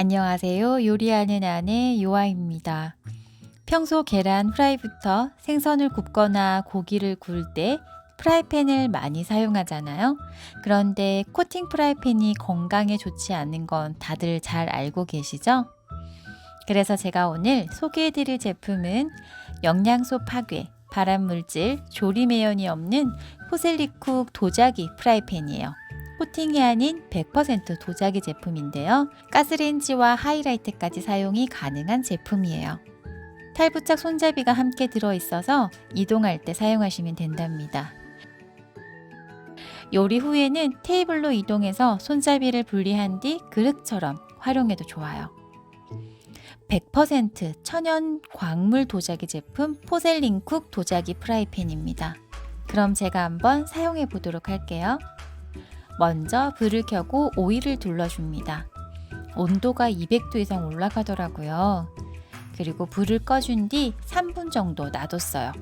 안녕하세요. 요리하는 아내 요아입니다. 평소 계란 후라이부터 생선을 굽거나 고기를 구울 때 프라이팬을 많이 사용하잖아요. 그런데 코팅 프라이팬이 건강에 좋지 않은 건 다들 잘 알고 계시죠? 그래서 제가 오늘 소개해드릴 제품은 영양소 파괴, 발암물질, 조리 매연이 없는 포셀리쿡 도자기 프라이팬이에요. 코팅이 아닌 100% 도자기 제품인데요. 가스레인지와 하이라이트까지 사용이 가능한 제품이에요. 탈부착 손잡이가 함께 들어있어서 이동할 때 사용하시면 된답니다. 요리 후에는 테이블로 이동해서 손잡이를 분리한 뒤 그릇처럼 활용해도 좋아요. 100% 천연 광물 도자기 제품 포셀링쿡 도자기 프라이팬입니다. 그럼 제가 한번 사용해 보도록 할게요. 먼저 불을 켜고 오일을 둘러줍니다. 온도가 200도 이상 올라가더라고요. 그리고 불을 꺼준 뒤 3분 정도 놔뒀어요.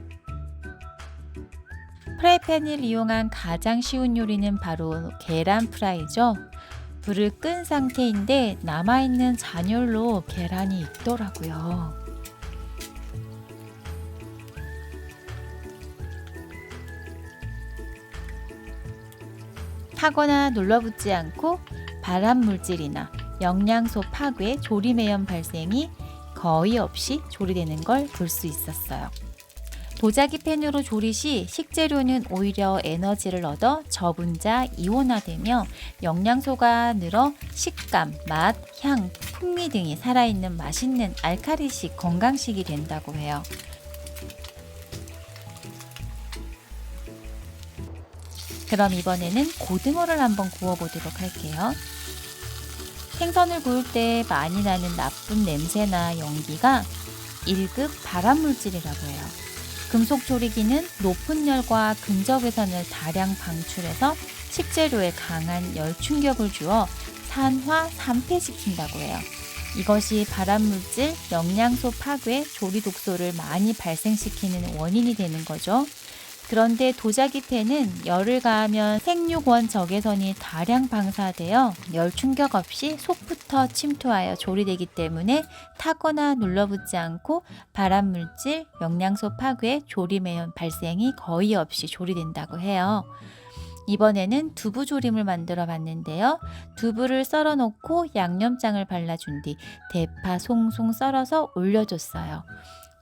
프라이팬을 이용한 가장 쉬운 요리는 바로 계란 프라이죠. 불을 끈 상태인데 남아있는 잔열로 계란이 익더라고요. 타거나 눌러붙지 않고 발암 물질이나 영양소 파괴, 조리매연 발생이 거의 없이 조리되는 걸 볼 수 있었어요. 도자기 팬으로 조리 시 식재료는 오히려 에너지를 얻어 저분자 이온화되며 영양소가 늘어 식감, 맛, 향, 풍미 등이 살아있는 맛있는 알카리식 건강식이 된다고 해요. 그럼 이번에는 고등어를 한번 구워보도록 할게요. 생선을 구울 때 많이 나는 나쁜 냄새나 연기가 1급 발암물질이라고 해요. 금속 조리기는 높은 열과 근적 외선을 다량 방출해서 식재료에 강한 열 충격을 주어 산화, 산패시킨다고 해요. 이것이 발암물질, 영양소 파괴, 조리 독소를 많이 발생시키는 원인이 되는 거죠. 그런데 도자기 팬은 열을 가하면 생육원 적외선이 다량 방사되어 열 충격 없이 속부터 침투하여 조리되기 때문에 타거나 눌러붙지 않고 발암물질, 영양소 파괴, 조리 매연 발생이 거의 없이 조리된다고 해요. 이번에는 두부 조림을 만들어 봤는데요. 두부를 썰어 놓고 양념장을 발라준 뒤 대파 송송 썰어서 올려줬어요.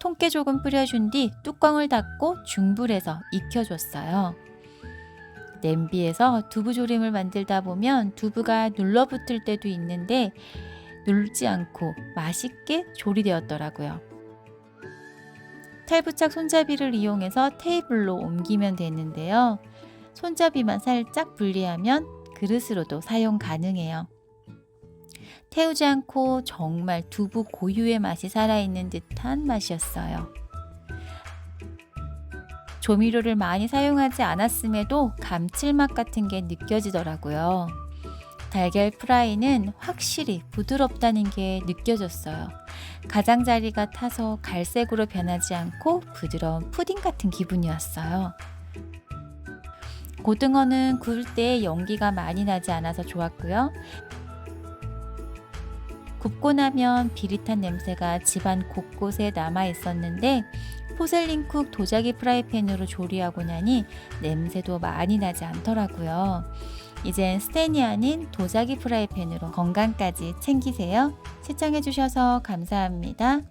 통깨 조금 뿌려준 뒤 뚜껑을 닫고 중불에서 익혀줬어요. 냄비에서 두부 조림을 만들다 보면 두부가 눌러붙을 때도 있는데 눌지 않고 맛있게 조리되었더라고요. 탈부착 손잡이를 이용해서 테이블로 옮기면 되는데요. 손잡이만 살짝 분리하면 그릇으로도 사용 가능해요. 태우지 않고 정말 두부 고유의 맛이 살아있는 듯한 맛이었어요. 조미료를 많이 사용하지 않았음에도 감칠맛 같은 게 느껴지더라고요. 달걀 프라이는 확실히 부드럽다는 게 느껴졌어요. 가장자리가 타서 갈색으로 변하지 않고 부드러운 푸딩 같은 기분이었어요. 고등어는 구울 때 연기가 많이 나지 않아서 좋았고요. 굽고 나면 비릿한 냄새가 집안 곳곳에 남아 있었는데 포셀린쿡 도자기 프라이팬으로 조리하고 나니 냄새도 많이 나지 않더라고요. 이젠 스텐이 아닌 도자기 프라이팬으로 건강까지 챙기세요. 시청해주셔서 감사합니다.